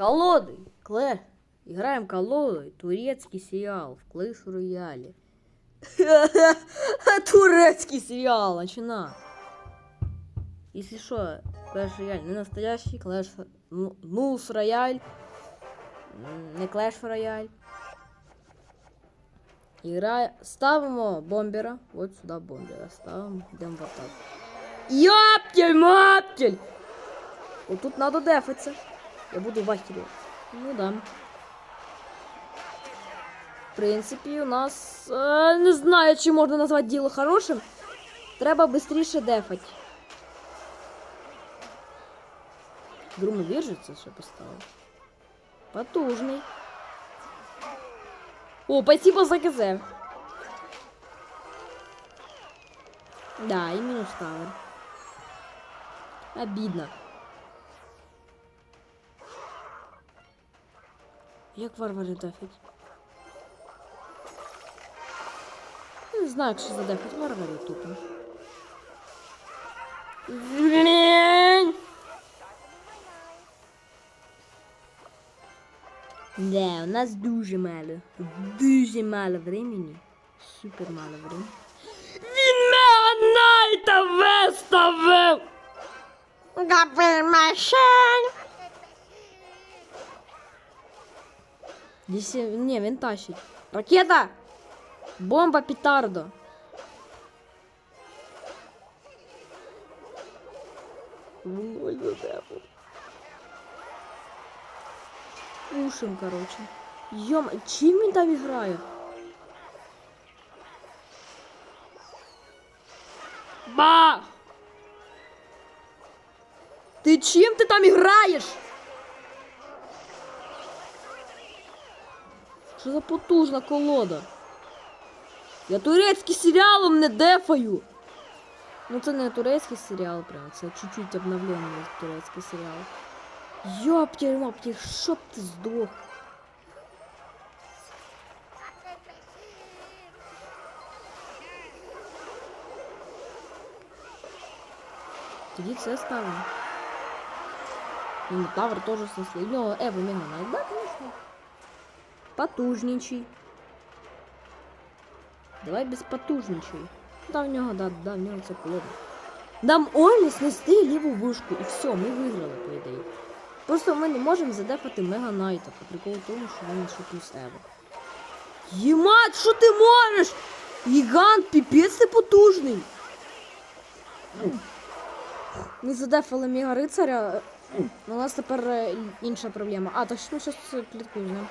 Колоды. Клэр. Играем колоды. Турецкий сериал в Клэш Рояле. Турецкий сериал. Начина. Если что, Клэш Рояль не настоящий. Клэш... ну, Нулс Рояль. М, Не Клэш Рояль. Игра... Ставимо бомбера. Вот сюда бомбера ставимо. Йдемо в атаку. Ёптель, маптель! Вот тут надо дефаться. Я буду вахерю. Ну да. В принципі, у нас. Е, не знаю, чи можна назвати діло хорошим. Треба швидше дефать. Друм віржиться, що поставив. Потужний. О, спасибо за КЗ. Да, і мінус тавер. Обідно. Як варвари дефать? Не знаю, як що задефать варвари тупо. Блін! Да, у нас дуже мало. Дуже мало времени. Супер мало времени. Він мене Найта виставив! Габельмашин. Десь, ні, він тащить. Ракета! Бомба петардо. Ноль задефу. Ушим, короче. Йом, чим він там грає? Бах! Ти чим ти там граєш? Що за потужна колода? Я турецький серіалом не дефаю. Ну це не турецький серіал, прям, це чуть-чуть обновлений турецький серіал. Йоптір, моптір, щоб ти здох. Тоді це ставимо. Ну, Тавр теж снесли. У нього Ево Мега Найт, да, Потужничай. Давай без потужничай. Да, в нього, да, да, в нього це колода. Нам Олі снести ліву вишку і все, ми виграли, по ідеї. Просто ми не можемо задефати Мега Найта. По приколу тому, що він плюс Ево. Ємать, що ти можеш? Гігант, піпець ти потужний. Ми задефали Мега Рицаря. У нас тепер е, інша проблема. А, так що ми зараз клітку юзаємо.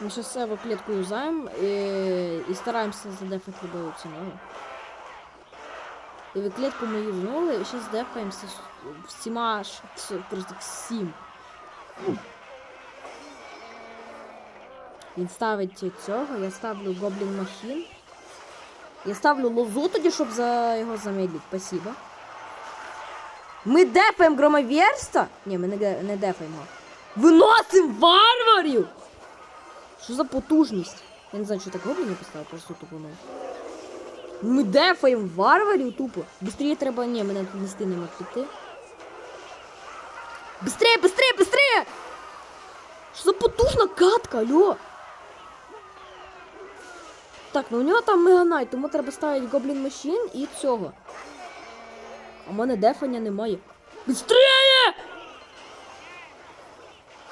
Ми зараз Ево клітку юзаємо і, і стараємося задефати любою ціною. І ви клітку ми юзнули, і зараз дефаємося всіма, просто всім. Він ставить цього, я ставлю Гоблін Махін. Я ставлю лозу тоді, щоб за його замедлити. Спасибо. Ми дефаємо громовірства? Ні, ми не, не дефаємо. Виносимо варварів! Що за потужність? Я не знаю, що так гоблінів поставив, просто тупо ну. Ми дефаємо варварів тупо. Быстрее треба. Ні, мене тут не стинемо піти. Быстрее, быстрее, быстрее! Що за потужна катка, алло? Так, ну у нього там меганайт, тому треба ставити гоблін машин і цього. А в мене дефання немає. Быстрее!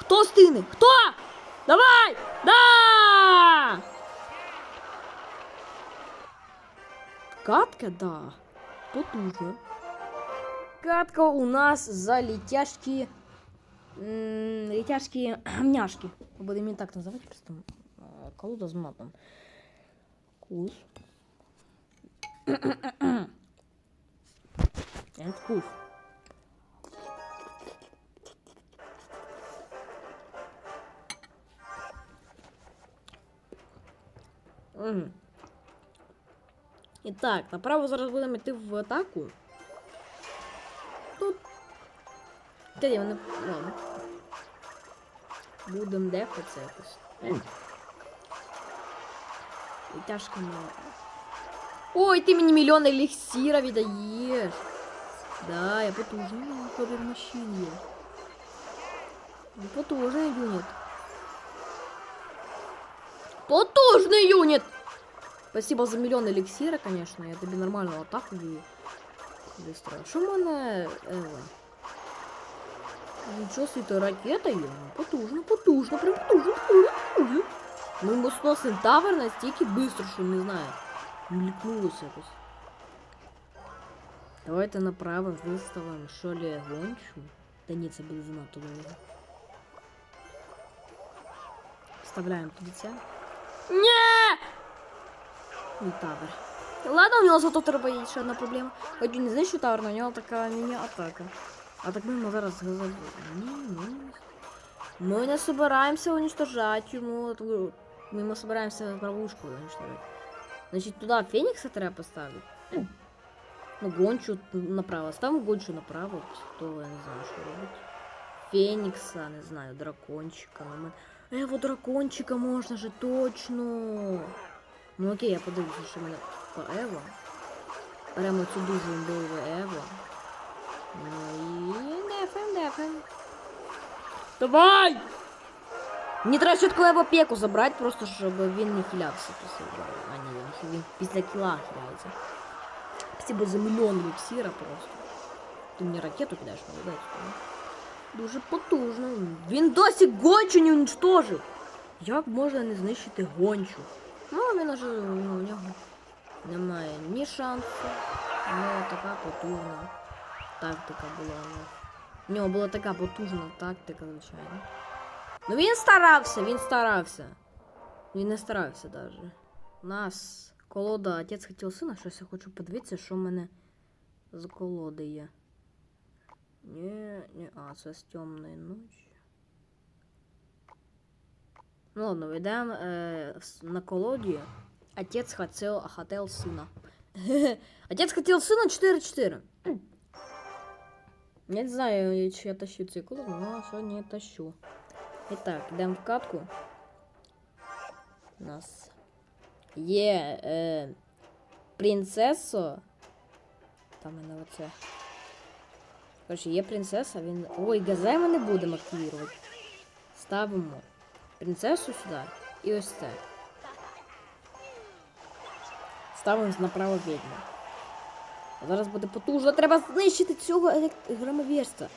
Хто стине? Хто? Давай! Да! Катка, да. Потужно. Катка у нас за летяшки. Летяшки амняшки. Будемо її так називати просто. е, Колода з матом. Кус. And кус. Мгм. І так, направо зараз будемо йти в атаку. Тут. Та ні, вони. Ладно. Будемо дефатися якось. І тяжко мало. Ой, ти мені мільйон еліксіра віддаєш. Да, я потужний коли машин є. Ну, Потужний юніт. Потужний юніт! Спасибо за миллион эликсира, конечно. Я тобі нормальну атаку даю. Вистрою. Що в мене Ева? Нічого світа ракета є. Ну, Потужно, потужно, прям потужно, потужно, потужно. Ми мосносим тавер настільки быстро, що не знаю. Мількнулося якось. Давайте направо виставимо шолі гончу. Та ні, це буде занадто довго. Вставляємо туди це. Ні! І тавер. Ладно, у нього зато треба є ще одна проблема. Хоч він не знищу тавер, но у нього така міні-атака. А так ми йому зараз забудемо. Ні, ні. Ми не собираємося уничтожати йому. ту- Ми не собираємося правушку уничтожати. Значить, туди Фенікса треба поставити. Ну, гончу направо. Ставимо гончу направо. Хто я не знаю, що робить. Фенікса, не знаю, дракончика. Ну, ми... Ево, дракончика можна же точно. Ну окей, я подивлюся, що в мене по Ево. Беремо цю дуже імбову Ево. Ну і дефем, дефем. Давай! Мені треба чітко Ево пеку забрати, просто щоб він не хилявся після. А ні, він, він після кіла хиляється. Спасибо за мільйон еліксира просто. Ти мені ракету кидаєш, молодець. Дуже потужно. Він досі гончу не уничтожив. Як можна не знищити гончу? Ну, він уже ну, у нього немає ні шансу. Ну, така потужна тактика була. у нього. Була така потужна тактика, звичайно. Ну він старався, він старався. Він не старався навіть. У нас колода Отець хотів сина, щось я хочу подивитися, що в мене за колоди є. Ні, ні, а, це з темної ночі. Ну ладно, вийдемо е, на колоді. Отець хотів, хотел сина. Отець хотів сина 4-4. Я не знаю, чи я тащу цей колоду, але сьогодні я тащу. І так, йдемо в катку. У нас є е, принцесо. Там мене оце. Короче, є принцеса, він. Ой, газай ми не будемо активувати. Ставимо принцесу сюди і ось це. Ставимо направо відьму. Зараз буде потужно. Треба знищити цього громовірця.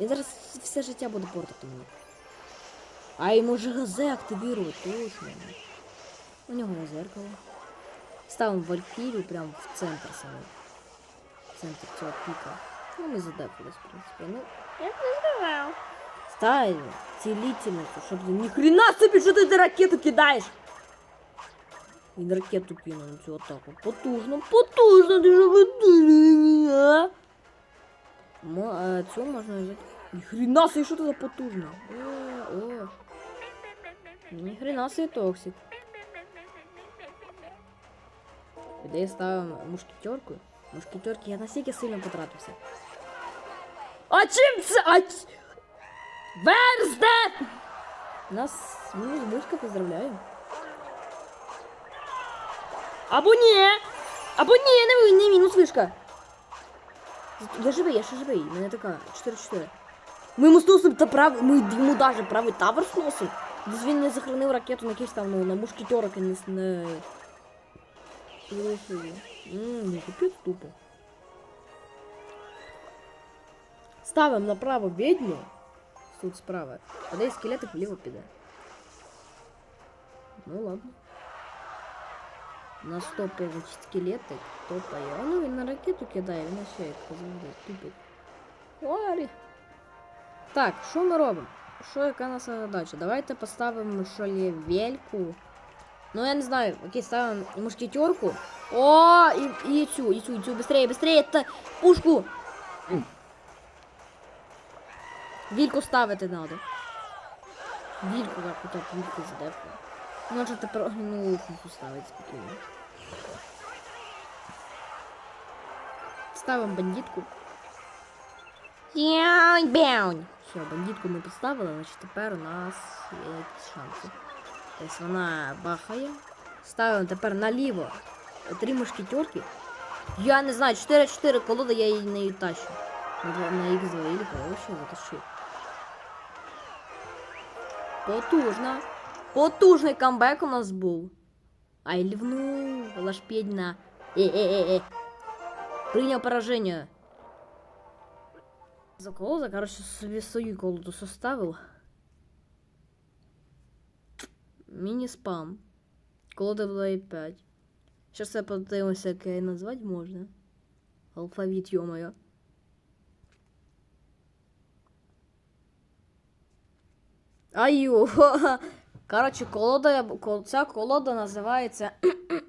Він зараз все життя буде портити мені. А йому ж газе активувати, точно. У нього є зеркало. Ставимо Валькірію прямо в центр саме. В центр цього піка. Ну, ми задефились, в принципі. Ну, я не сказав. Ставимо цілительницю, щоб ні хрена собі, що ти за ракету кидаєш. Він ракету кинув на цю атаку. Потужно, потужно, ти ж потужно, а? Цю можна взяти. Ні хрена собі, що це за потужно? О, о. Ні хрена собі токсик. Де ставимо мушкетерку. Мушкетерки я настільки сильно потратився. А чим це? А... Версте! Нас мінус бушка поздравляю. Або ні! Або ні, не, не мінус вишка. Я живий, я ще живий. У мене така 4-4. Ми йому сносимо та прав... Ми йому даже правий тавер сносимо. Десь він не захоронив ракету на якийсь там, ну, на мушкетерок, а не... с- не... Ммм, капець тупо. Ставимо направо ведьму. Тут справа. А де скелети вліво піде. Ну ладно. На стопі значить скелети топає. А ну він на ракету кидає, він ще як завжди тупить. Ларі. Так, що ми робимо? Що яка наша задача? Давайте поставимо шолівельку. Ну я не знаю, окей, ставимо мушкетерку. О, і, і цю, і цю, і цю, быстрее, быстрее, та пушку. Вільку ставити надо. Вільку як отак, вільку задефу. Може тепер огнену функцію ставити спокійно. Ставимо бандитку. Яунь, бяунь. Все, бандитку ми поставили, значить тепер у нас є якісь шанси. Тобто вона бахає. Ставимо тепер наліво три мушкетерки. Я не знаю, 4-4 колода я її не тащу. На, на X2 или вообще затащу. Потужно. Потужний камбек у нас був. Ай, лівнув, лашпєдна. Е-е-е-е. Прийняв пораження. За колода, короче, собі свою колоду составив. Міні-спам. Колода була і 5. Щас я подивимося, як її назвати можна. Алфавіт, йомайо. Аю. Коротше, колода, кол- ця колода називається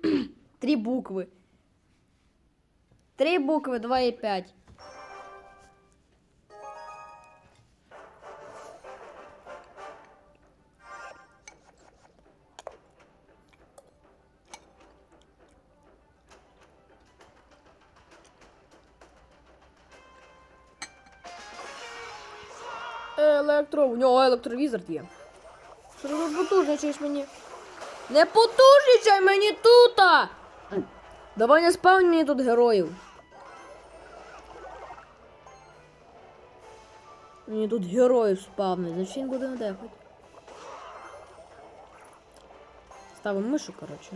Три букви. Три букви, 2 Електро, у нього електровізор є. Що ти тут потужничаєш мені? Не потужничай мені тута! Давай не спавнь мені тут героїв. Мені тут героїв спавнить, значить він буде надефати. Ставимо мишу, коротше.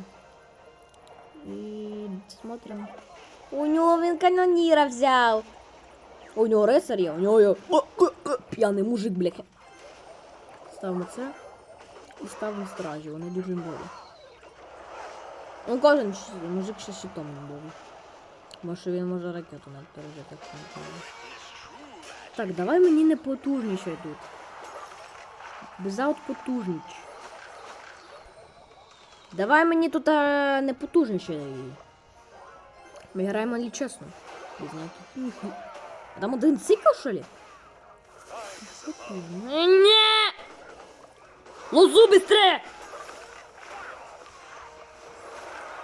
І смотрим. У нього він каноніра взяв. У нього рицар є, у нього є п'яний мужик, бляха. Ставимо це. І ставимо стражі, вони дуже болі. Ну кожен мужик ще щитом не був. Може він може ракету навіть пережити, якщо. Так, давай мені не потужнішай тут. Безаут потужніч. Давай мені тут е, не потужнішай. Ми граємо лі чесно. Без ніяких. А там один цикл, що ли? Не! Лозу быстрее!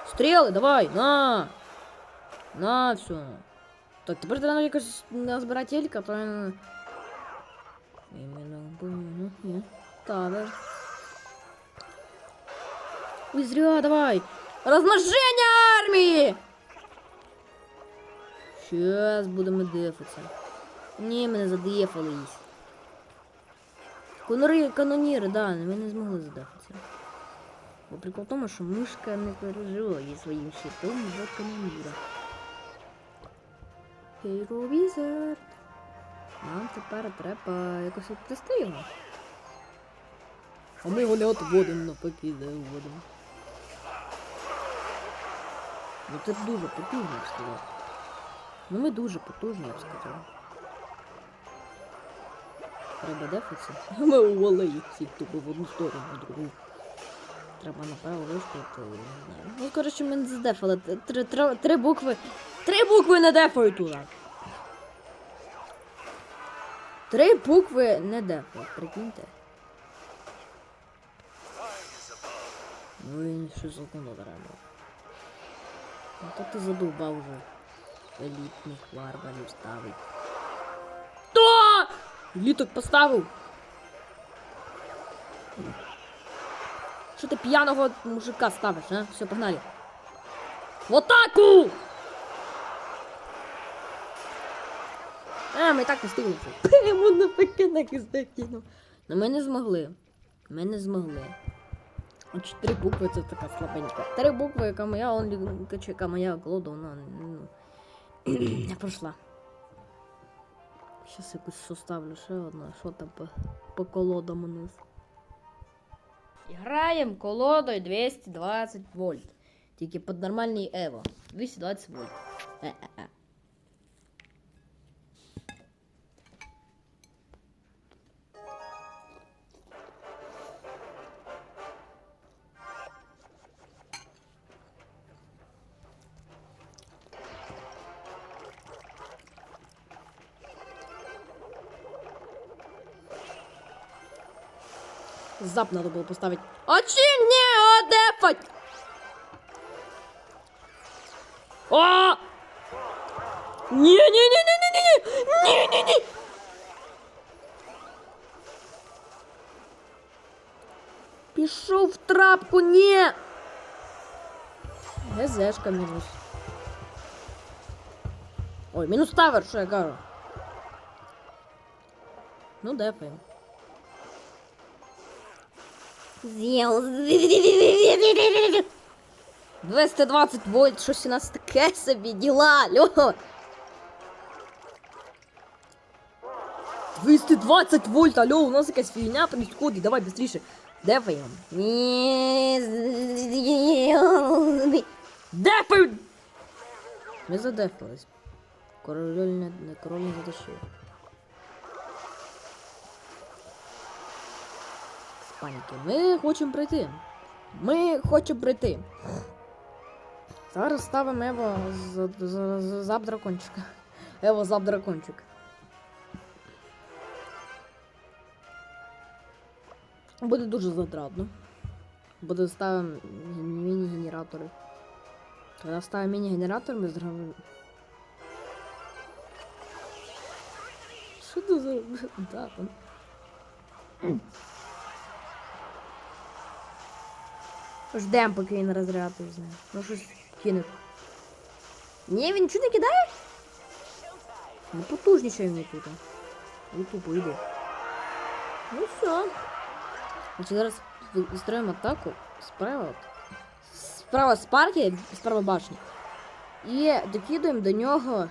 Стріли, давай, на! На, все. Так, тепер треба якось назбирати еліка, то він... Іменно, ну, ні. Тавер. Ой, зря, давай! Розмноження армії! Щас будемо дефатися. Ні, мене задефались. Конори, каноніри, да, ми не змогли задефатися. Бо прикол в тому, що мишка не переживає своїм щитом до каноніра. Hero Wizard. Нам тепер треба якось відплести його. А ми його не отводимо навпаки, де вводимо. Ну це дуже потужно, я б сказав. Ну ми дуже потужні, я б сказав. Треба дефатися. Ми ували їх всіх тупо в одну сторону, в другу. Треба направо вишкати. Ну, коротше, ми не задефали. Три, три, три букви. Три букви не дефають туди. Три букви не дефають, прикиньте. Ну він що закону треба. Ну то ти задовбав вже. Елітних варварів ставить. Літок поставив. Що ти п'яного мужика ставиш, а? Все, погнали. В атаку! А, ми так не встигли. Йому на пекінок із дитину. Ну ми не змогли. Ми не змогли. От чотири букви це така слабенька. Три букви, яка моя, он яка моя колода, вона ну, не пройшла. Щас якусь составлю ще одна, що там по, по колодам у нас. Граємо колодою 220 вольт. Тільки під нормальний Ево. 220 вольт. Е-е-е. Зап надо было поставить. А чи не одефать? А! Не-не-не-не-не-не-не! Не-не-не! Пішов в трапку, не! ГЗшка мінус. Ой, мінус тавер, що я кажу. Ну, дефаємо. 220 вольт, щось у нас таке собі діла, льо. 220 вольт, алло, у нас якась фігня происходить, давай быстріше. Дефаємо. Дефаємо! Ми задефались. Король не, не король не затащив. Паніки. Ми хочемо пройти. Ми хочемо пройти. Зараз ставимо Ево за, дракончика. Ево зап дракончик. Буде дуже затратно. Буде ставимо міні-генератори. Коли ставимо міні-генератор, ми зробимо. Що це за да, там? Ждем, поки він розряд візьме. Ну щось кине. Ні, він нічого не кидає? Ну потужнішає мені тут. Ну тупо йде. Ну все. Значить, зараз строїмо атаку справа. Справа з парки, справа башні. І докидуємо до нього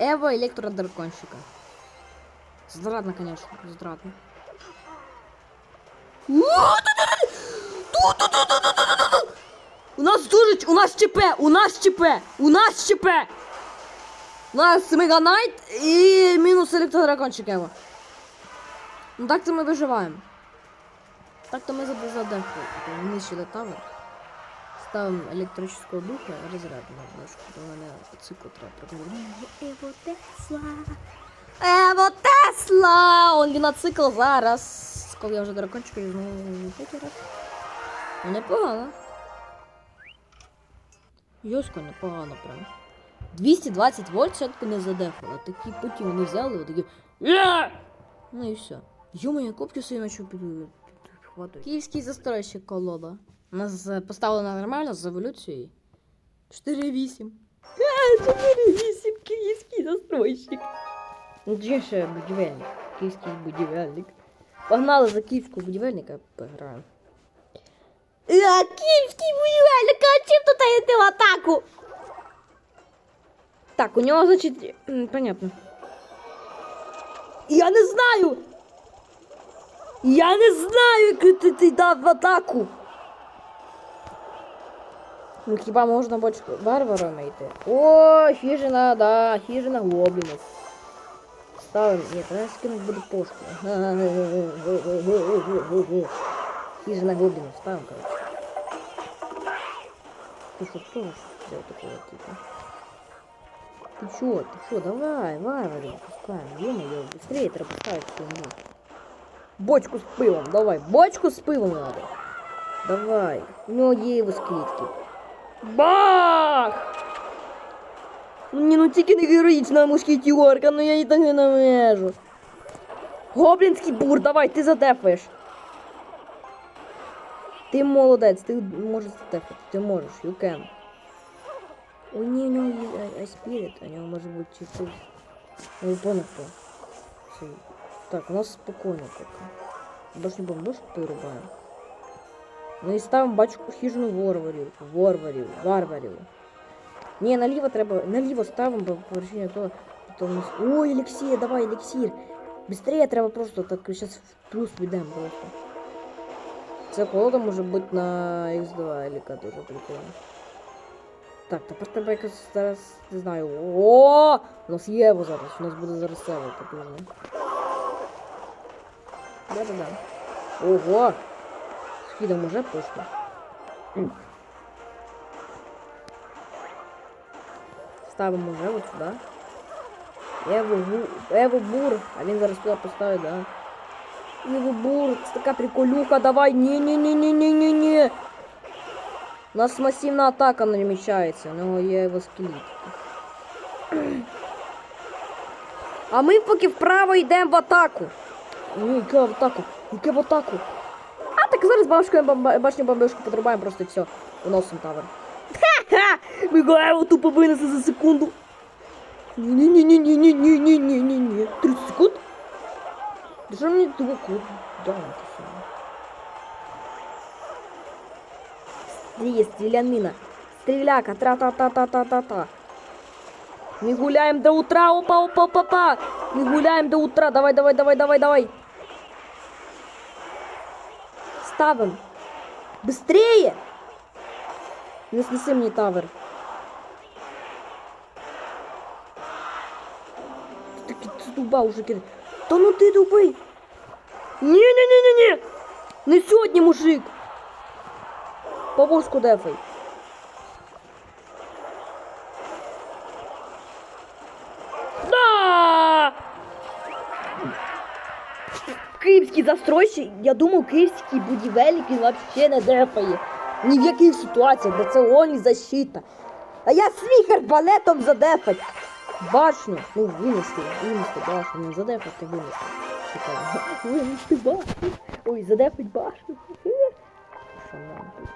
Ево електродраконщика. Затратно, конечно, затратно. У нас дуже... У нас ЧП! У нас ЧП! У нас ЧП! У нас Меганайт і мінус електродракончик Ево. Ну так то ми виживаємо. Так то ми задефали. Нищили тавер. Ставимо електричного духа розряд на башку. До мене цикл треба прокоментувати. Ево Тесла. Ево Тесла! Он він на цикл зараз. Коли я вже дракончика візьму третій раз. Ну, Непогано. Йосько непогано прям. 220 вольт все-таки не задефало. Такі потім вони взяли, отакі. «Є!» Ну і все. Йома, копки собі наче підхватують. Київський застройщик колода. У нас поставлено нормально з еволюцією. 4-8. 4-8, київський застройщик. Ну, точніше, будівельник. Київський будівельник. Погнали за київського будівельника пограємо. А, київський будівельник, а чим тут йти в атаку? Так, у нього, значить, понятно. Я не знаю! Я не знаю, як ти, ти дав в атаку. Ну хіба можна бочку варварами йти? О, хижина, да, хижина гоблінів. Ставим. Ні, треба скинути буде пошку. И же на глубину вставим, короче. Ты что, тоже сделал такого типа? Ты чё, ты чё, давай, варвари, Пускай, Ё-моё, быстрее тропускает всю ему. Бочку с пылом, давай, бочку с пылом надо. Давай, ноги его скидки. клетки. Ну не ну тики ну не героїчна мушкетюрка, но я її так не навежу. Гоблінський бур, давай, ты задефаєш. Ти молодець, ти можеш задефати, ти можеш, you can. О, ні, у нього є Аспірит, у нього може бути чи ти. Ну, понял хто. Все. Так, у нас спокійно поки. Башню бомбушку вирубаємо. Ну і ставимо бачку хижину ворварів. Ворварів, варварів. Ні, наліво треба. Наліво ставимо, бо по причині того. Потім... у нас- Ой, еліксір, давай, еліксір. Быстрее треба просто так зараз в плюс підемо просто. Це колода може бути на X2 еліка дуже прикольно. Так, тепер треба якось зараз, не знаю. О! У нас є Ево зараз, у нас буде зараз Ево потужно. Да-да-да. Ого! Скидом уже пошло. Ставимо вже от сюди. Ево, Бу- Ево Бур, а він зараз туди поставить, да. Ево Бур, це така приколюха, давай, ні-ні-ні-ні-ні-ні-ні. У нас массивна атака намічається, у нього є Ево скелет. А ми поки вправо йдемо в атаку. Ні, яке в атаку? Яке в атаку? А так зараз бомба- башню бомбежку подрубаємо просто все. Виносимо тавер. Ха-ха! Ми його тупо винесли за секунду. Ні-ні-ні-ні-ні-ні-ні-ні-ні. 30 секунд? Да що мені тупо кут? Да, це все. Є стрілянина. Стріляка, тра-та-та-та-та-та-та. Мы гуляем до утра, опа, опа, опа, опа. Мы гуляем до утра, давай, давай, давай, давай, давай. Ставим. Быстрее! Не снеси мне тавер. Ты таки ты дуба уже кидай. Та ну ти тупий. Ні-ні-ні-ні-ні. Не сьогодні, мужик. Повозку дефай. Да! Київський застройщик, я думав, київський будівельник взагалі не дефає. Ні в яких ситуаціях, де це онлі защита. А я свій арбалетом задефать. Башню. Ну, винести, винести башню, не задефати, винести. Чекай. Винести башню. Ой, задефать башню. Що нам тут?